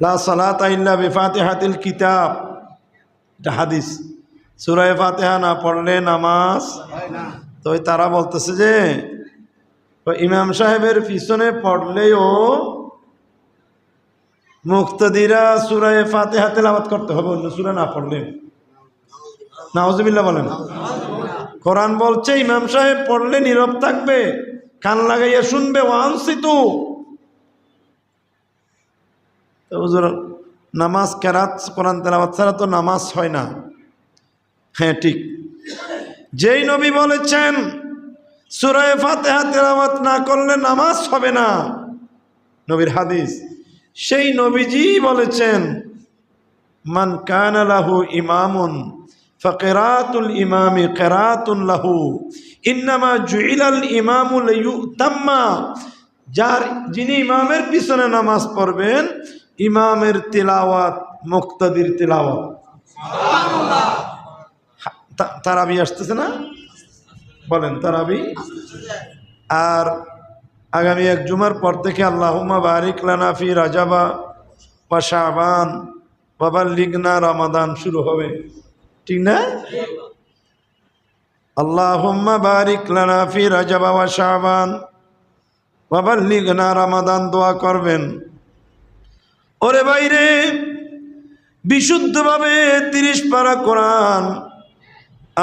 লা সালাত ইল্লা বিফাতিহাতিল কিতাব। এটা হাদিস। সুরায় ফাতেহা না পড়লে নামাজ তো তারা বলতেছে যে ইমাম সাহেবের পিছনে পড়লেও মুক্তদিরা সুরায় ফাতেহা তেলাওয়াত করতে হবে, অন্য সুরা না পড়লে। নাওজবিল্লা বলেন। কোরআন বলছে, ইমাম সাহেব পড়লে নীরব থাকবে, কান লাগাইয়া শুনবে ওয়ানসিতু নামাজ কেরাত, কোরআন তেলাওয়াত ছাড়া তো নামাজ হয় না। হ্যাঁ ঠিক। যেই নবী বলেছেন সুরায় ফাতেহা তেলাওয়াত না করলে নামাজ হবে না। নবীর হাদিস। সেই নবীজি বলেছেন, মান কানা লাহু ইমামুন, ফকেরাতুল ইমামি কেরাতুন লাহু। ইন্নামা জুইলাল ইমামু লিউতাম্মা যার, যিনি ইমামের পিছনে নামাজ পড়বেন ইমামের তিলাওয়াত, মুক্তাদির তিলাওয়াত। তারাবি আসতেছে না? বলেন, তারাবি। আর আগামী এক জুমার পর থেকে আল্লাহুম্মা বারিক লানাফি রাজাবা বা শাবান বাবার লিগনা রমাদান শুরু হবে। ঠিক না? আল্লাহুম্মা বারিক লানাফি রাজাবা ওয়া শাবান বাবার লিগনা রমাদান দোয়া করবেন। ওরে বাইরে, বিশুদ্ধভাবে তিরিশ পারা কোরআন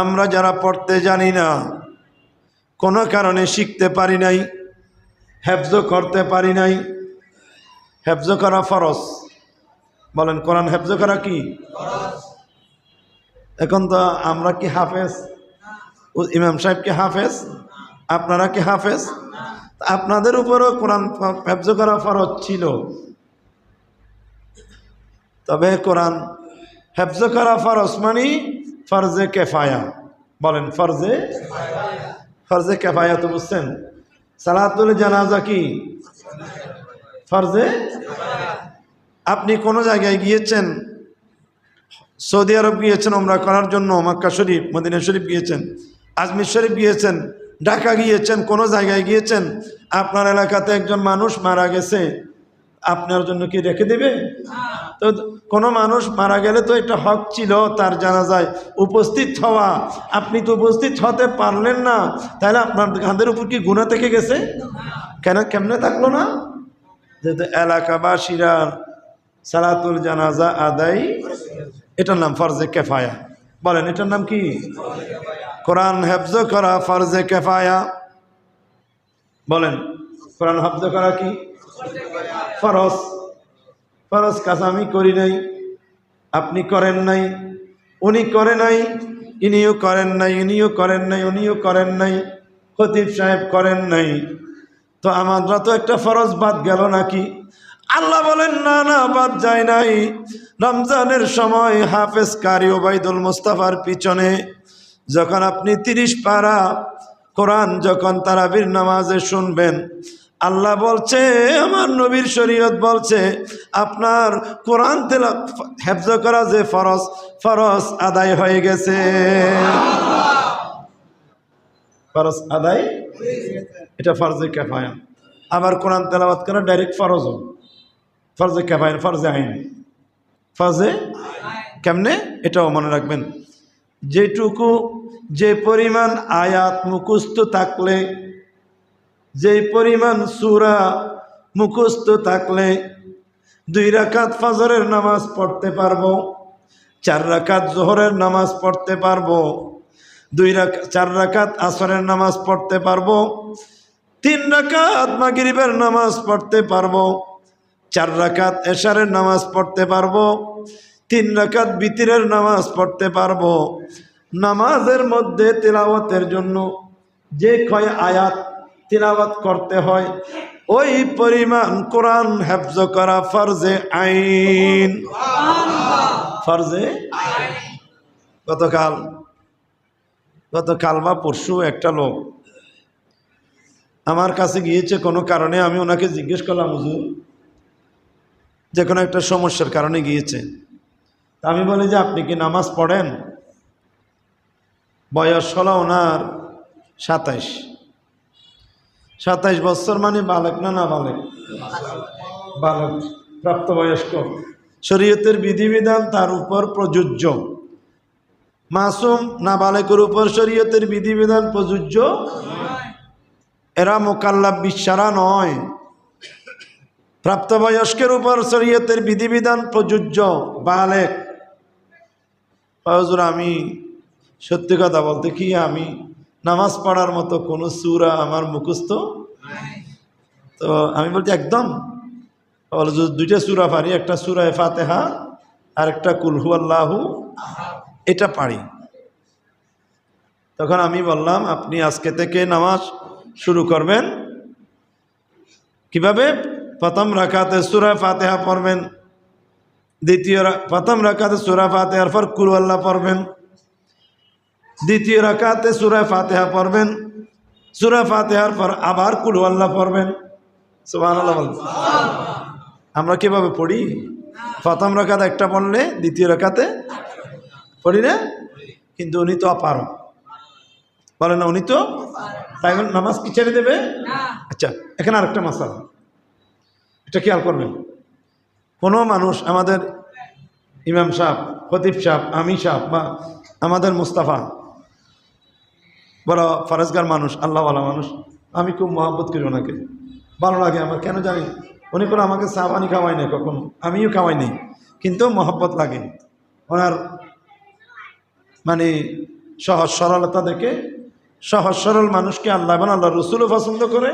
আমরা যারা পড়তে জানি না, কোনো কারণে শিখতে পারি নাই, হেফজ করতে পারি নাই। হেফজ করা ফরজ। বলেন, কোরআন হেফজ করা কি? এখন তো আমরা কি হাফেজ? ইমাম সাহেব কি হাফেজ? আপনারা কি হাফেজ? আপনাদের উপরও কোরআন হেফজ করা ফরজ ছিল। তবে কোরআন, হেফজ করা ফরজ মানে ফরজে কেফায়া। বলেন, ফরজে? ফরজে কেফায়া তো বুঝছেন? সালাতুল জানাজা কি? ফরজে? আপনি কোনো জায়গায় গিয়েছেন? সৌদি আরব গিয়েছেন ওমরা করার জন্য, মক্কা শরীফ, মদিনা শরীফ গিয়েছেন, আজমির শরীফ গিয়েছেন, ঢাকা গিয়েছেন, কোনো জায়গায় গিয়েছেন? আপনার এলাকাতে একজন মানুষ মারা গেছে। আপনার জন্য কি রেখে দেবে? তো কোনো মানুষ মারা গেলে তো একটা হক ছিল, তার জানা যায় উপস্থিত হওয়া। আপনি তো উপস্থিত হতে পারলেন না। তাহলে আপনার কাঁধের উপর কি গুণা থেকে গেছে? কেন, কেমনে থাকল না? যেহেতু এলাকাবাসীরা সালাতুল জানাজা আদায় এটার নাম ফরজে কেফায়া। বলেন, এটার নাম কি? কোরআন হেফজ করা ফরজে কেফায়া। বলেন, কোরআন হেফজ করা কি? ফরজ। ফরজ কাজ আমি করি নাই, আপনি করেন নাই, উনি করে নাই, ইনিও করেন নাই, ইনিও করেন নাই, উনিও করেন নাই, খতিব সাহেব করেন নাই। তো আমরা তো একটা ফরজ বাদ গেল নাকি? আল্লাহ বলেন, না না, বাদ যায় নাই। রমজানের সময় হাফেজ কারি ওবায়দুল মুস্তাফার পিছনে যখন আপনি তিরিশ পারা কোরআন যখন তারাবির নামাজে শুনবেন আল্লাহ বলছে, আমার নবীর শরীয়ত বলছে, আপনার কোরআন তেলা হেফজ করা যে ফরজ ফরজ আদায় হয়ে গেছে। ফরজ আদায় এটা ফরজে কেফায়া। আবার কোরআন তেলাবাত করা ডাইরেক্ট ফরজ ফরজে কেফায়, ফরজে আইন। ফরজে কেমনে? এটাও মনে রাখবেন। যেটুকু যে পরিমাণ আয়াত মুখস্থ থাকলে যে পরিমাণ সুরা মুখস্থ থাকলে দুই রাকাত ফজরের নামাজ পড়তে পারব, চার রাকাত জোহরের নামাজ পড়তে পারব, দুই রাকা, চার রাকাত আসরের নামাজ পড়তে পারব, তিন রাকাত মাগরিবের নামাজ পড়তে পারব, চার রাকাত এশারের নামাজ পড়তে পারব, তিন রাকাত বিতিরের নামাজ পড়তে পারব। নামাজের মধ্যে তেলাওয়াতের জন্য যে কয় আয়াত তিলাওয়াত করতে হয়। ওই পরিমাণ কোরআন হেফজ করা ফরজে আইন। ফরজে গতকাল গতকাল বা পরশু একটা লোক আমার কাছে গিয়েছে, কোনো কারণে আমি ওনাকে জিজ্ঞেস করলাম, হুজুর যে কোনো একটা সমস্যার কারণে গিয়েছে। তা আমি বলি যে, আপনি কি নামাজ পড়েন? বয়স হলো ওনার সাতাইশ। সাতাইশ বছর মানে বালক না না বালক? বালক, প্রাপ্তবয়স্ক। শরীয়তের বিধিবিধান তার উপর প্রযোজ্য। মাসুম নাবালেকের উপর শরীয়তের বিধিবিধান প্রযোজ্য? এরা মোকাল্লাব বিশ্বারা নয়। প্রাপ্তবয়স্কের উপর শরীয়তের বিধিবিধান প্রযোজ্য, বালেক। আমি সত্যি কথা বলতে কি, আমি নামাজ পড়ার মতো কোনো সুরা আমার মুখস্থ তো আমি বলছি একদম। দুইটা সুরা পারি, একটা সুরায় ফাতেহা আর একটা কুলহু আল্লাহু এটা পারি। তখন আমি বললাম, আপনি আজকে থেকে নামাজ শুরু করবেন। কীভাবে? প্রথম রাখাতে সুরা ফাতেহা পড়বেন, দ্বিতীয় প্রথম রাখাতে সুরা ফাতেহার পর কুল আল্লাহ পড়বেন। দ্বিতীয় রাখাতে সুরা ফাতেহা পড়বেন। সুরা ফাতেহার পর আবার কুল আল্লাহ পড়বেন। সুবাহ আমরা কীভাবে পড়ি? প্রথম রাখাত একটা পড়লে দ্বিতীয় রাখাতে পড়ি না? কিন্তু উনি তো অপার বলে না উনি তো তাই নামাজ কি ছেড়ে দেবে? আচ্ছা এখানে আরেকটা মাসালা। এটা খেয়াল করবেন। কোনো মানুষ আমাদের ইমাম সাহ খতিব সাহ আমি সাহ বা আমাদের মুস্তাফা বড় ফরেজগার মানুষ, আল্লাহওয়ালা মানুষ। আমি খুব মহব্বত করি ওনাকে। ভালো লাগে আমার, কেন জানি? উনি কোনো আমাকে পানি খাওয়াই নাই কখনো। আমিও খাওয়াই নাই, কিন্তু মহব্বত লাগে। ওনার মানে সহজ সরলতা দেখে সহজ সরল মানুষকে আল্লাহ এবং আল্লাহ রসুলও পছন্দ করে,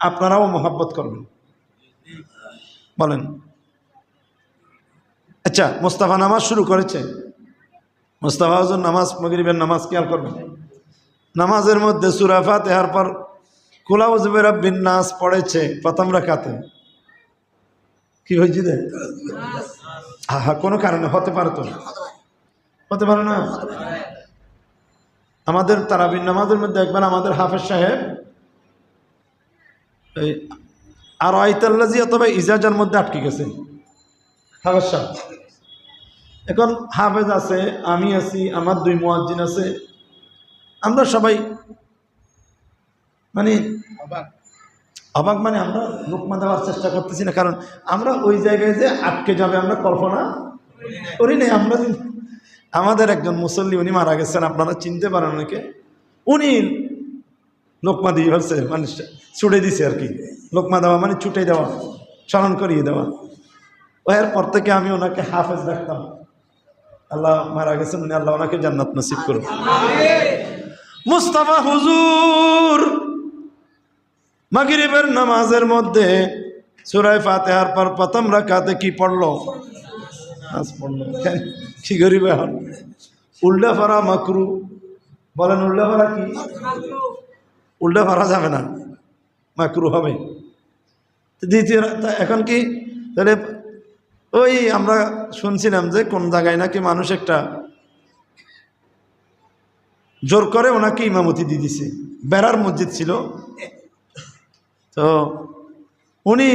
আপনারাও মহব্বত করবেন। বলেন। আচ্ছা মোস্তাফা নামাজ শুরু করেছে। মোস্তাফা হজুর নামাজ, মগরিবের নামাজ খেয়াল করবেন। নামাজের মধ্যে সুরাফা তেহার পর কুলাউজবের বিন্যাস পড়েছে প্রথম রাখাতে কি হয়েছে রে? হা কোনো কারণে হতে পারে তো হতে পারে না? আমাদের তারাবিন নামাজের মধ্যে একবার আমাদের হাফেজ সাহেব এই আর আয়তাল্লাজি অথবা ইজাজার মধ্যে আটকে গেছে। হাফেজ সাহেব। এখন হাফেজ আছে, আমি আছি, আমার দুই মুয়াজ্জিন আছে। আমরা সবাই মানে অবাক। মানে আমরা লোকমা দেওয়ার চেষ্টা করতেছি না কারণ আমরা ওই জায়গায় যে আটকে যাবে আমরা কল্পনা করি নাই। আমরা আমাদের একজন মুসল্লি উনি মারা গেছেন আপনারা চিনতে পারেন অনেকে। উনি লোকমা দিয়ে ফেলছে মানে ছুটে দিছে আর কি। লোকমা দেওয়া মানে ছুটে দেওয়া স্মরণ করিয়ে দেওয়া। ও এরপর থেকে আমি ওনাকে হাফেজ রাখতাম। আল্লাহ মারা গেছেন উনি আল্লাহ ওনাকে জান্নাত নসিব করুন মুস্তাফা হুজুর। মাগরিবের নামাজের মধ্যে সুরায় ফাতেহার পর প্রথম রাখাতে কি পড়ল? নামাজ পড়ল। কি গরিব এখন। উল্টা ফারা মাকরু। বলেন, উল্টা ফারা কি? উল্টা ফারা যাবে না। মাকরু হবে। দ্বিতীয় এখন কি? তাহলে ওই আমরা শুনছিলাম যে কোন জায়গায় নাকি মানুষ একটা জোর করে ওনাকে ইমামতি দিয়ে দিছে। বেড়ার মসজিদ ছিল। তো উনি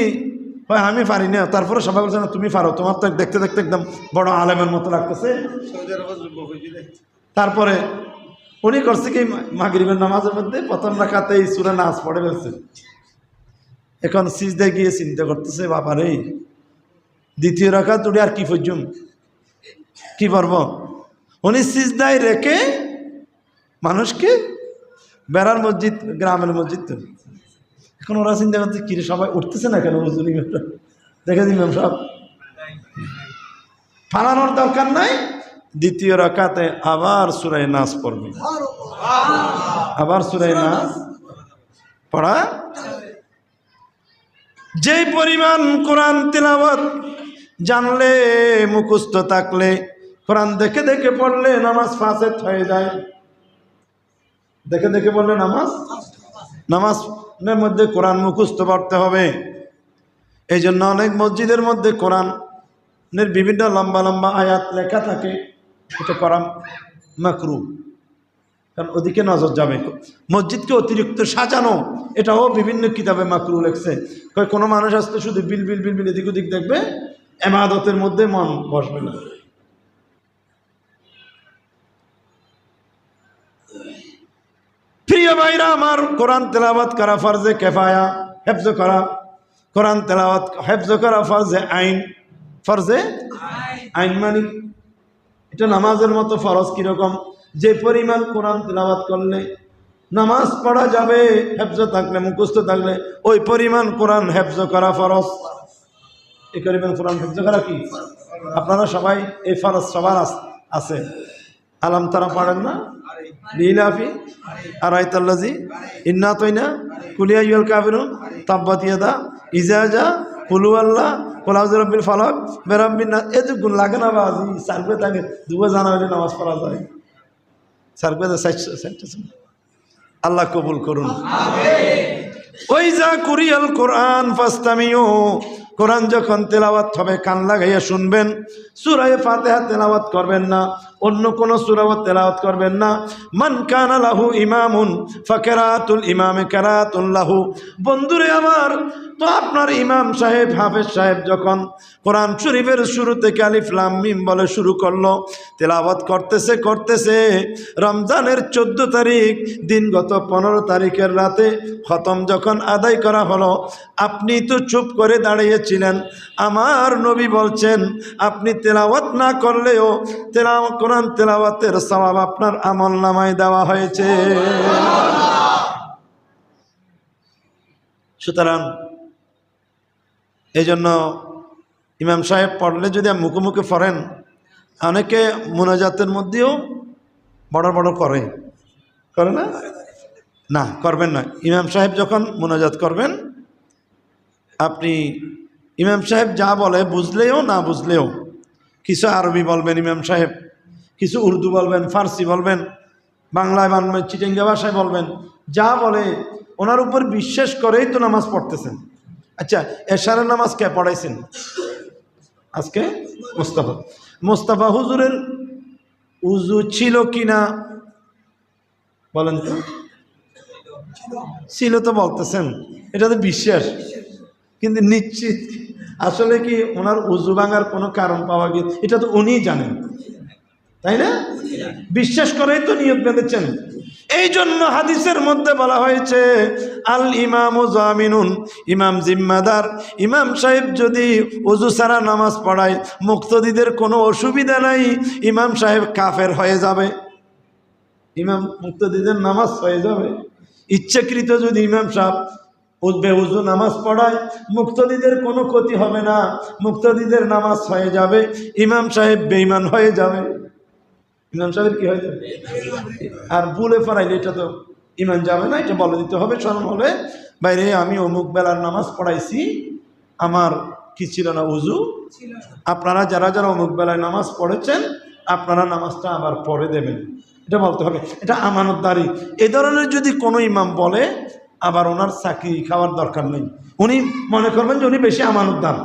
হয় আমি পারি না। তারপরে সবাই বলছে না তুমি পারো। তোমার তো দেখতে দেখতে একদম বড় আলেমের মতো লাগতেছে। তারপরে উনি করছে কি মাগরিবের নামাজের মধ্যে প্রথম রাখাতে এই সুরা নাচ পড়ে ফেলছে। এখন সিজদায় গিয়ে চিন্তা করতেছে বাবারে দ্বিতীয় রাখা তুড়ি আর কি পর্যম কি পারব উনি সিজদায় রেখে মানুষকে বেড়ার মসজিদ, গ্রামের মসজিদ তো। এখন ওরা চিন্তা করছে কিরে সবাই উঠতেছে না কেন ইমামটা দেখে দিলাম সব। ফালানোর দরকার নাই। দ্বিতীয় রাকাতে আবার সুরাই নাচ পড়বে। আবার সুরাই নাচ পড়া যেই পরিমাণ কোরআন তিলাবত জানলে, মুখস্থ থাকলে, কোরআন দেখে দেখে পড়লে নামাজ ফাঁসেত হয়ে যায়। দেখে দেখে পড়লে নামাজ? নামাজের মধ্যে কোরআন মুখস্থ পড়তে হবে। এই জন্য অনেক মসজিদের মধ্যে কোরআনের বিভিন্ন লম্বা লম্বা আয়াত লেখা থাকে। এটা করা মাকরু। কারণ ওদিকে নজর যাবে। মসজিদকে অতিরিক্ত সাজানো, এটাও বিভিন্ন কিতাবে মাকরু লেখছে। কোনো মানুষ আসতে শুধু বিল বিল বিল বিল এদিক ওদিক দেখবে, এমাদতের মধ্যে মন বসবে না। প্রিয় ভাইরা আমার কোরআন তেলাবাত করা ফরজে কেফায়া হেফজ করা। কোরআন তেলাওয়াত হেফজ করা ফরজে আইন। ফরজে আইন। মানে এটা নামাজের মতো ফরজ কীরকম? যে পরিমাণ কোরআন তেলাওয়াত করলে নামাজ পড়া যাবে হেফজ থাকলে মুখস্থ থাকলে ওই পরিমাণ কোরআন হেফজ করা ফরজ। এই পরিমাণ কোরআন হেফজ করা কি? আপনারা সবাই এই ফরজ সবার আছে। আলাম তারা পড়েন না? লীলাফি আর আয়তাল্লাজি ইন্না তৈনা কুলিয়া ইউল কাবিরুন তাব্বাত ইয়াদা ইজাজা কুলু আল্লাহ কোলাউজ রব্বিল ফালক বেরব্বিন না এ তো গুণ লাগে না বা আজি সার্ভে থাকে দুবো জানা হলে নামাজ পড়া যায়। সার্ভে আল্লাহ কবুল করুন। ওই যা কুরিয়াল কোরআন ফাস্তামিও কোরআন যখন তেলাওয়াত হবে, কান লাগাইয়া শুনবেন। সুরায় ফাতেহা তেলাওয়াত করবেন না। অন্য কোনো সুরাওয়াত তেলাওয়াত করবেন না। মান কানা লাহু ইমামুন ফাকেরাতুল ইমামে কেরাতুল লাহু। বন্ধুরে আমার, তো আপনার ইমাম সাহেব, হাফেজ সাহেব যখন কোরআন শরীফের শুরু থেকে মিম বলে শুরু করল, তেলাওয়াত করতেছে করতেছে, রমজানের চোদ্দ তারিখ দিন গত পনেরো তারিখের রাতে খতম যখন আদায় করা হলো, আপনি তো চুপ করে দাঁড়িয়েছিলেন আমার নবী বলছেন, আপনি তেলাওয়াত না করলেও তেলাও, কোরআন তেলাওয়াতের স্বভাব আপনার আমল নামায় দেওয়া হয়েছে। সুতরাং এই জন্য ইমাম সাহেব পড়লে যদি মুখে মুখে পড়েন, অনেকে মোনাজাতের মধ্যেও বড় বড় করে। করে না? না, করবেন না। ইমাম সাহেব যখন মোনাজাত করবেন, আপনি ইমাম সাহেব যা বলে বুঝলেও না বুঝলেও, কিছু আরবি বলবেন ইমাম সাহেব, কিছু উর্দু বলবেন, ফার্সি বলবেন, বাংলায় বাংলায় চিটেঙ্গা ভাষায় বলবেন, যা বলে ওনার উপর বিশ্বাস করেই তো নামাজ পড়তেছেন। আচ্ছা এশারের নামাজ কে পড়াইছেন? আজকে মোস্তাফা। মোস্তাফা হুজুরের উজু ছিল কি না? বলেন তো। ছিল তো বলতেছেন, এটা তো বিশ্বাস। কিন্তু নিশ্চিত আসলে কি ওনার উজু ভাঙার কোনো কারণ পাওয়া গিয়ে, এটা তো উনিই জানেন। তাই না? বিশ্বাস করেই তো নিয়ত বেঁধেছেন। এই জন্য হাদিসের মধ্যে বলা হয়েছে, আল ইমাম ও জামিনুন, ইমাম জিম্মাদার, ইমাম সাহেব যদি অজু সারা নামাজ পড়ায়, মুক্তদিদের কোনো অসুবিধা নাই, ইমাম সাহেব কাফের হয়ে যাবে। ইমাম মুক্তদিদের নামাজ হয়ে যাবে। ইচ্ছাকৃত যদি ইমাম সাহেব উজবে উজু, নামাজ পড়ায়, মুক্তদিদের কোনো ক্ষতি হবে না। মুক্তদিদের নামাজ হয়ে যাবে, ইমাম সাহেব বেইমান হয়ে যাবে। ইমাম সাহেবের কি হয়ে যাবে আর ভুলে পড়াইলে এটা তো ইমান যাবে না, এটা বলে দিতে হবে স্মরণ হলে বাইরে আমি অমুক বেলার নামাজ পড়াইছি, আমার কি ছিল না উজু? আপনারা যারা যারা অমুক বেলায় নামাজ পড়েছেন, আপনারা নামাজটা আবার পড়ে দেবেন। এটা বলতে হবে, এটা আমানতদারি। এ ধরনের যদি কোনো ইমাম বলে আবার ওনার চাকরি খাওয়ার দরকার নেই। উনি মনে করবেন যে উনি বেশি আমানতদার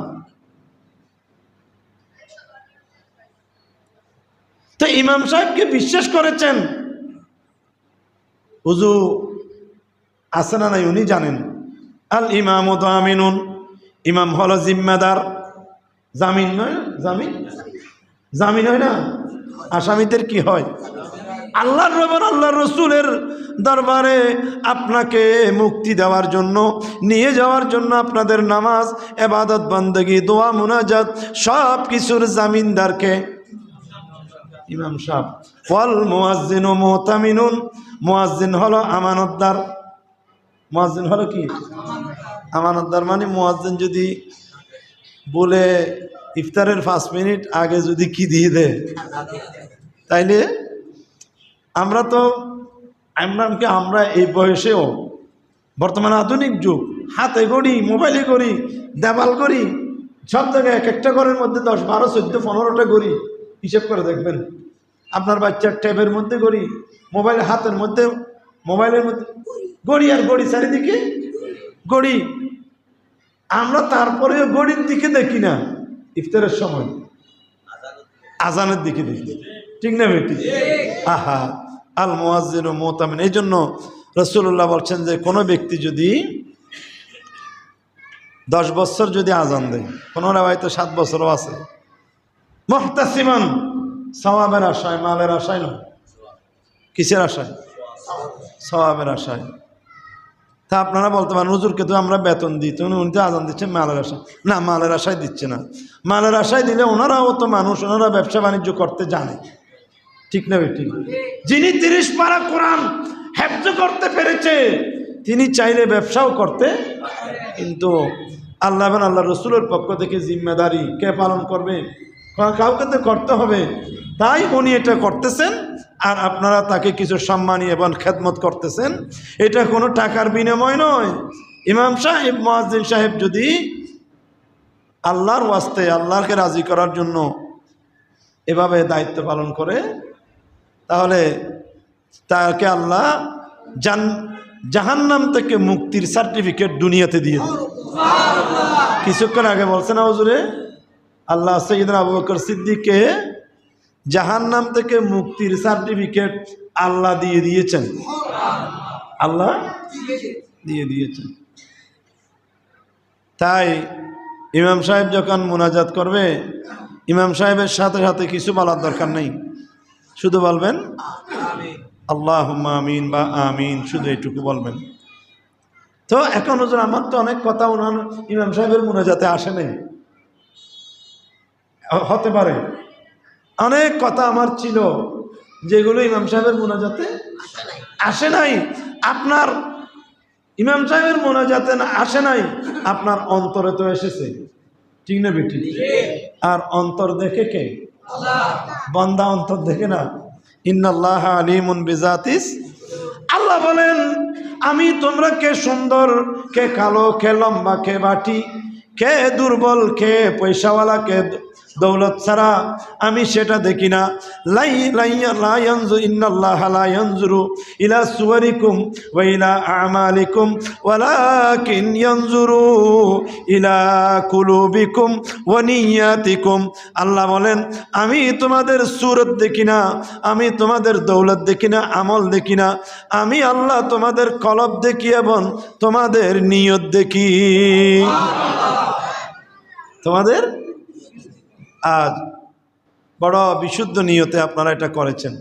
তো ইমাম সাহেবকে বিশ্বাস করেছেন। হুজু আছে না নাই উনি জানেন। আল ইমাম ও আমিনুন ইমাম হলো জিম্মাদার। জামিন নয়, জামিন? জামিন হয় না? আসামিদের কি হয়? আল্লাহর রবের আল্লাহ রসুলের দরবারে আপনাকে মুক্তি দেওয়ার জন্য, নিয়ে যাওয়ার জন্য আপনাদের নামাজ, এবাদত, বন্দগি, দোয়া, মুনাজাত সব কিছুর জামিনদারকে। ইমাম সাহ ফল মোয়াজ্জিন ও মোহতামিনুন মোয়াজ্জিন হলো আমানতদার। মোয়াজ্জিন হলো কি? আমানতদার মানে মোয়াজ্জিন যদি বলে, ইফতারের পাঁচ মিনিট আগে যদি কি দিয়ে দেয়? তাইলে আমরা তো আমরা কি আমরা এই বয়সেও বর্তমানে আধুনিক যুগ, হাতে করি মোবাইলে করি দেওয়াল করি সব জায়গায় এক একটা ঘরের মধ্যে দশ, বারো, চোদ্দ, পনেরোটা করি হিসেব করে দেখবেন। আপনার বাচ্চার ট্যাবের মধ্যে গড়ি মোবাইল হাতের মধ্যে, মোবাইলের মধ্যে গড়ি আর গড়ি চারিদিকে গড়ি আমরা তারপরেও গড়ির দিকে দেখি না, ইফতারের সময়। আজানের দিকে দেখি। ঠিক না বেটি? আহা। আল মোয়াজিন ও মোতামিন। এই জন্য রসুল্লাহ বলছেন যে, কোনো ব্যক্তি যদি দশ বছর যদি আজান দেয়, কোনো হয়তো সাত বছরও আছে। মহতাসিমান, সওয়াবের আশায়, মালের আশায় নয়। কিসের আশায়? সওয়াবের আশায়। তা আপনারা বলতে পারেন, হুজুরকে তো আমরা বেতন দিই, তো উনি তো আজান দিচ্ছেন মালের আশায়। না, মালের আশায় দিচ্ছে না। মালের আশায় দিলে ওনারাও তো মানুষ, ওনারা ব্যবসা বাণিজ্য করতে জানে। ঠিক না ঠিক যিনি তিরিশ পারা কোরআন হ্যাবজ করতে পেরেছে, তিনি চাইলে ব্যবসাও করতে কিন্তু আল্লাহ আল্লাহ রসুলের পক্ষ থেকে জিম্মেদারি কে পালন করবে? কাউকে তো করতে হবে। তাই উনি এটা করতেছেন আর আপনারা তাকে কিছু সম্মানী এবং খেদমত করতেছেন। এটা কোনো টাকার বিনিময় নয়। ইমাম সাহেব, মোয়াজ্জিন সাহেব যদি আল্লাহর ওয়াস্তে আল্লাহকে রাজি করার জন্য এভাবে দায়িত্ব পালন করে তাহলে তাকে আল্লাহ জান, জাহান্নাম থেকে মুক্তির সার্টিফিকেট দুনিয়াতে দিয়ে কিছুক্ষণ আগে বলছে না হুজুরে? আল্লাহ সঈদ আবু বকর সিদ্দিককে জাহান্নাম থেকে মুক্তির সার্টিফিকেট আল্লাহ দিয়ে দিয়েছেন। আল্লাহ দিয়ে দিয়েছেন। তাই ইমাম সাহেব যখন মোনাজাত করবে, ইমাম সাহেবের সাথে সাথে কিছু বলার দরকার নেই। শুধু বলবেন? আল্লাহ আমিন বা আমিন শুধু এইটুকু বলবেন। তো এখন হুজুর আমার তো অনেক কথা ওনার ইমাম সাহেবের মোনাজাতে আসে নাই। হতে পারে। অনেক কথা আমার ছিল যেগুলো ইমাম সাহেবের মোনাজাতে আসে নাই। আপনার ইমাম সাহেবের মোনাজাতে না আসে নাই আপনার অন্তরে তো এসেছে। ঠিক না বেটি আর অন্তর দেখে কে? বন্দা অন্তর দেখে না। ইন্নাল্লাহ আলিমুন বিজাতিস। আল্লাহ বলেন, আমি তোমরা কে সুন্দর, কে কালো, কে লম্বা, কে বাটি, কে দুর্বল, কে পয়সাওয়ালা, কে দৌলত ছাড়া আমি সেটা দেখি না। লাই, লাইয়া লাইয়ানজু ইন্নাল্লাহ লা ইয়ানজুরু ইলা সুওয়ারিকুম ওয়া ইলা আমালিকুম, ওয়ালাকিন ইয়ানজুরু ইলা কুলুবিকুম ওয়া নিয়াতিকুম। আল্লাহ বলেন, আমি তোমাদের সুরত দেখি না, আমি তোমাদের দৌলত দেখি না, আমল দেখি না, আমি আল্লাহ তোমাদের কলব দেখি এবং তোমাদের নিয়ত দেখি। তোমাদের আজ বড় বিশুদ্ধ নিয়তে আপনারা এটা করেছেন।